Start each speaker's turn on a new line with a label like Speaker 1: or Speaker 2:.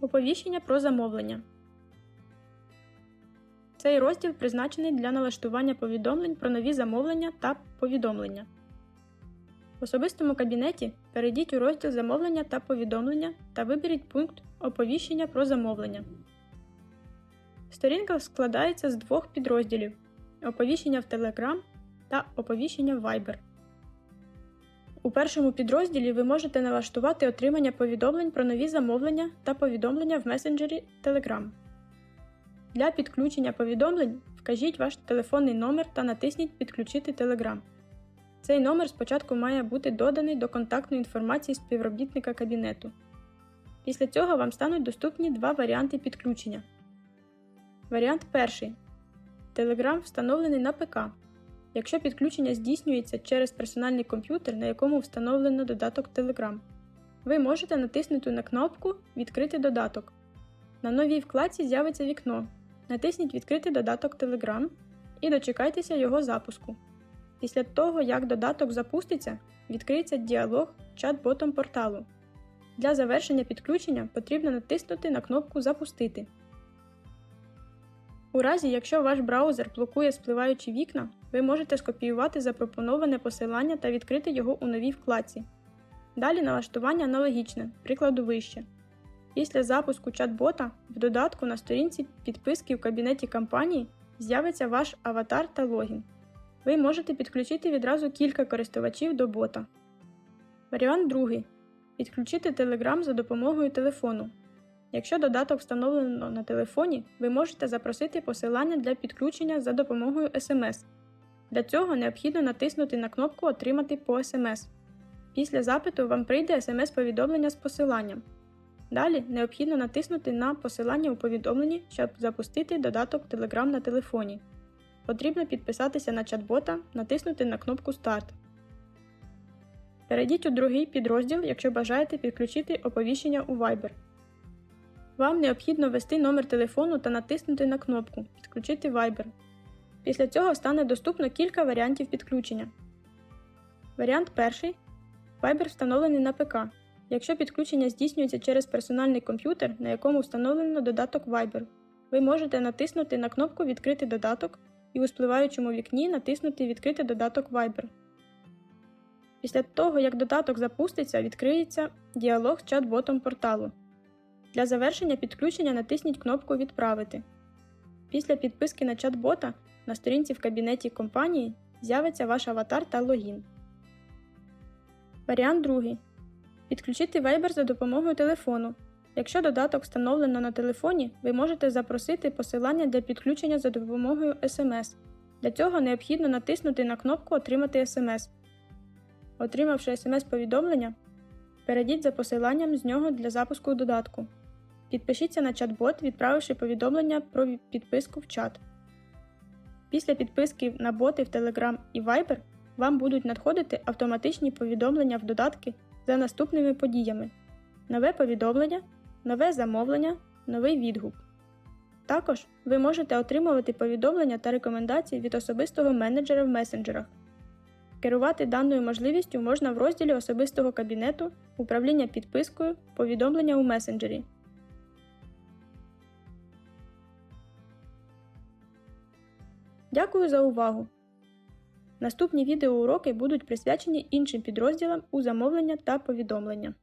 Speaker 1: Оповіщення про замовлення. Цей розділ призначений для налаштування повідомлень про нові замовлення та повідомлення. В особистому кабінеті перейдіть у розділ Замовлення та повідомлення та виберіть пункт Оповіщення про замовлення. Сторінка складається з двох підрозділів: Оповіщення в Telegram та Оповіщення в Viber. У першому підрозділі ви можете налаштувати отримання повідомлень про нові замовлення та повідомлення в месенджері Telegram. Для підключення повідомлень вкажіть ваш телефонний номер та натисніть Підключити Telegram. Цей номер спочатку має бути доданий до контактної інформації співробітника кабінету. Після цього вам стануть доступні два варіанти підключення. Варіант перший. Telegram встановлений на ПК. Якщо підключення здійснюється через персональний комп'ютер, на якому встановлено додаток Telegram, ви можете натиснути на кнопку Відкрити додаток. На новій вкладці з'явиться вікно. Натисніть Відкрити додаток Telegram і дочекайтеся його запуску. Після того, як додаток запуститься, відкриється діалог чат-ботом порталу. Для завершення підключення потрібно натиснути на кнопку Запустити. У разі, якщо ваш браузер блокує спливаючі вікна, ви можете скопіювати запропоноване посилання та відкрити його у новій вкладці. Далі налаштування аналогічне, прикладу вище. Після запуску чат-бота в додатку на сторінці підписки в кабінеті компанії з'явиться ваш аватар та логін. Ви можете підключити відразу кілька користувачів до бота. Варіант другий. Підключити Telegram за допомогою телефону. Якщо додаток встановлено на телефоні, ви можете запросити посилання для підключення за допомогою SMS. Для цього необхідно натиснути на кнопку Отримати по SMS. Після запиту вам прийде SMS-повідомлення з посиланням. Далі необхідно натиснути на посилання у повідомленні, щоб запустити додаток Telegram на телефоні. Потрібно підписатися на чат-бота, натиснути на кнопку Старт. Перейдіть у другий підрозділ, якщо бажаєте підключити оповіщення у Viber. Вам необхідно ввести номер телефону та натиснути на кнопку Підключити Viber. Після цього стане доступно кілька варіантів підключення. Варіант перший. Viber встановлений на ПК. Якщо підключення здійснюється через персональний комп'ютер, на якому встановлено додаток Viber, ви можете натиснути на кнопку Відкрити додаток і у спливаючому вікні натиснути Відкрити додаток Viber. Після того, як додаток запуститься, відкриється діалог з чат-ботом порталу. Для завершення підключення натисніть кнопку Відправити. Після підписки на чат-бота на сторінці в кабінеті компанії з'явиться ваш аватар та логін. Варіант другий. Підключити Viber за допомогою телефону. Якщо додаток встановлено на телефоні, ви можете запросити посилання для підключення за допомогою SMS. Для цього необхідно натиснути на кнопку Отримати SMS. Отримавши SMS-повідомлення, перейдіть за посиланням з нього для запуску додатку. Підпишіться на чат-бот, відправивши повідомлення про підписку в чат. Після підписки на боти в Telegram і Viber вам будуть надходити автоматичні повідомлення в додатки за наступними подіями: нове повідомлення, нове замовлення, новий відгук. Також ви можете отримувати повідомлення та рекомендації від особистого менеджера в месенджерах. Керувати даною можливістю можна в розділі особистого кабінету, управління підпискою, повідомлення у месенджері. Дякую за увагу! Наступні відеоуроки будуть присвячені іншим підрозділам у замовлення та повідомлення.